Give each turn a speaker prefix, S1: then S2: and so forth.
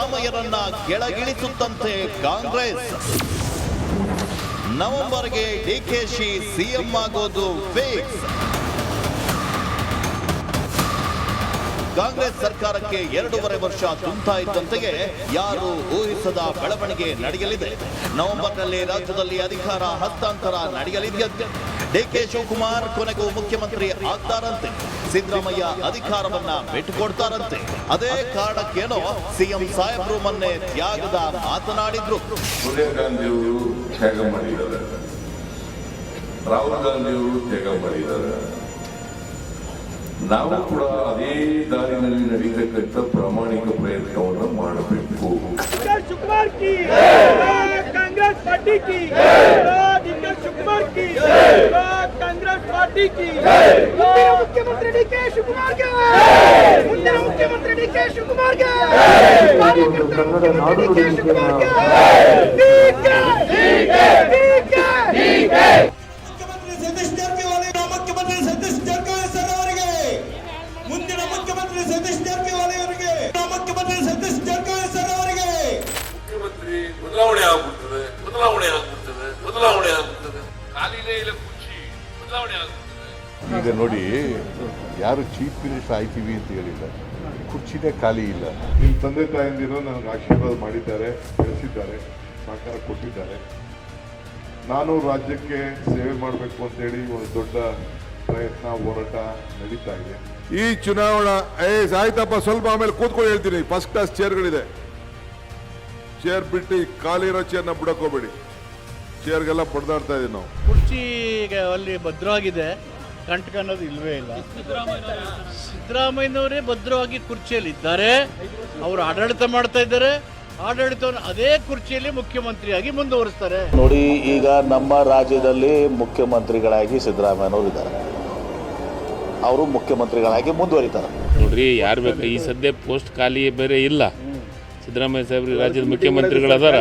S1: ಸಿದ್ದರಾಮಯ್ಯರನ್ನ ಕೆಳಗಿಳಿಸುತ್ತಂತೆ ಕಾಂಗ್ರೆಸ್. ನವೆಂಬರ್ಗೆ ಡಿಕೆಶಿ ಸಿಎಂ ಆಗೋದು ಫಿಕ್ಸ್ ಕಾಂಗ್ರೆಸ್ ಸರ್ಕಾರಕ್ಕೆ ಎರಡೂವರೆ ವರ್ಷ ತುಂಬ್ತಾ ಇದ್ದಂತೆಯೇ ಯಾರು ಊಹಿಸದ ಬೆಳವಣಿಗೆ ನಡೆಯಲಿದೆ. ನವೆಂಬರ್ನಲ್ಲಿ ರಾಜ್ಯದಲ್ಲಿ ಅಧಿಕಾರ ಹಸ್ತಾಂತರ ನಡೆಯಲಿದೆಯಂತೆ. ಡಿಕೆ ಶಿವಕುಮಾರ್ ಕೊನೆಗೂ ಮುಖ್ಯಮಂತ್ರಿ ಆಗ್ತಾರಂತೆ. ಸಿದ್ದರಾಮಯ್ಯ ಅಧಿಕಾರವನ್ನ ಬಿಟ್ಟುಕೊಡ್ತಾರಂತೆ. ಅದೇ ಕಾರಣಕ್ಕೇನೋ ಸಿಎಂ ಸಾಹೇಬ್ರು ಮೊನ್ನೆ ತ್ಯಾಗದ ಮಾತನಾಡಿದ್ರು.
S2: ಸೋನಿಯಾ ಗಾಂಧಿ ಅವರು ತ್ಯಾಗ ಮಾಡಿದ್ದಾರೆ. ರಾಹುಲ್ ಗಾಂಧಿ ಅವರು ತ್ಯಾಗ ಮಾಡಿದ್ದಾರೆ. ನಾವು ಕೂಡ ಅದೇ ದಾರಿನಲ್ಲಿ ನಡೀತಕ್ಕಂಥ ಪ್ರಾಮಾಣಿಕ ಪ್ರಯತ್ನವನ್ನು ಮಾಡಬೇಕು.
S3: ಕಾಂಗ್ರೆಸ್ ಪಾರ್ಟಿ की कांग्रेस पार्टी की डीके शुक्र की कांग्रेस पार्टी की ಮುಂದಿನ ಮುಖ್ಯಮಂತ್ರಿ ಡಿ ಕೆ ಶಿವಕುಮಾರ್ ಗೆ ಮುಂದಿನ ಮುಖ್ಯಮಂತ್ರಿ ಡಿ ಕೆ ಶಿವಕುಮಾರ್ ಗೆ ಕಾರ್ಯಕರ್ತರ ಮುಖ್ಯಮಂತ್ರಿ
S4: ಈಗ ನೋಡಿ ಯಾರು ಚೀಫ್ ಮಿನಿಸ್ಟರ್ ಆಯ್ತೀವಿ ಅಂತ ಹೇಳಿಲ್ಲ. ಕುರ್ಚಿನೇ ಖಾಲಿ ಇಲ್ಲ. ನಿಮ್ಮ ತಂದೆ ತಾಯಿಂದಿರು ನನಗೆ ಆಶೀರ್ವಾದ ಮಾಡಿದ್ದಾರೆ ಬೆಳೆಸಿದ್ದಾರೆ ಸಹಕಾರ ಕೊಟ್ಟಿದ್ದಾರೆ. ನಾನು ರಾಜ್ಯಕ್ಕೆ ಸೇವೆ ಮಾಡಬೇಕು ಅಂತೇಳಿ ಒಂದು ದೊಡ್ಡ ಪ್ರಯತ್ನ ಹೋರಾಟ ನಡೀತಾ ಇದೆ.
S5: ಈ ಚುನಾವಣಾ ಏ ಆಯ್ತಪ್ಪ ಸ್ವಲ್ಪ ಆಮೇಲೆ ಕೂತ್ಕೊಂಡು ಹೇಳ್ತೀನಿ. ಫಸ್ಟ್ ಕ್ಲಾಸ್ ಚೇರ್ಗಳಿದೆ ಚೇರ್ ಬಿಟ್ಟು ಖಾಲಿ ಇರೋ ಚೇರ್ನ ಬಿಡಕ್ ಹೋಗ್ಬೇಡಿ. ಚೇರ್ಗೆಲ್ಲ ಪಡೆದಾಡ್ತಾ ಇದ್ದೀವಿ ನಾವು.
S6: ಕುರ್ಚಿಗೆ ಅಲ್ಲಿ ಭದ್ರವಾಗಿದೆ. ಕಂಟಕ ಅನ್ನೋದು ಇಲ್ವೇ ಇಲ್ಲ. ಸಿದ್ದರಾಮಯ್ಯನವರೇ ಭದ್ರವಾಗಿ ಕುರ್ಚಿಯಲ್ಲಿ ಇದ್ದಾರೆ ಅವರು ಆಡಳಿತ ಮಾಡ್ತಾ ಇದ್ದಾರೆ. ಆಡಳಿತವನ್ನು ಅದೇ ಕುರ್ಚಿಯಲ್ಲಿ ಮುಖ್ಯಮಂತ್ರಿಯಾಗಿ ಮುಂದುವರಿಸ್ತಾರೆ.
S7: ನೋಡಿ ಈಗ ನಮ್ಮ ರಾಜ್ಯದಲ್ಲಿ ಮುಖ್ಯಮಂತ್ರಿಗಳಾಗಿ ಸಿದ್ದರಾಮಯ್ಯನವರು ಇದ್ದಾರೆ. ಅವರು ಮುಖ್ಯಮಂತ್ರಿಗಳಾಗಿ ಮುಂದುವರಿತಾರೆ.
S8: ನೋಡ್ರಿ ಯಾರು ಬೇಕು? ಈ ಸದ್ಯ ಪೋಸ್ಟ್ ಖಾಲಿ ಬೇರೆ ಇಲ್ಲ. ಸಿದ್ದರಾಮಯ್ಯ ಸಾಹೇಬ್ರಿ ರಾಜ್ಯದ ಮುಖ್ಯಮಂತ್ರಿಗಳು ಅದಾರ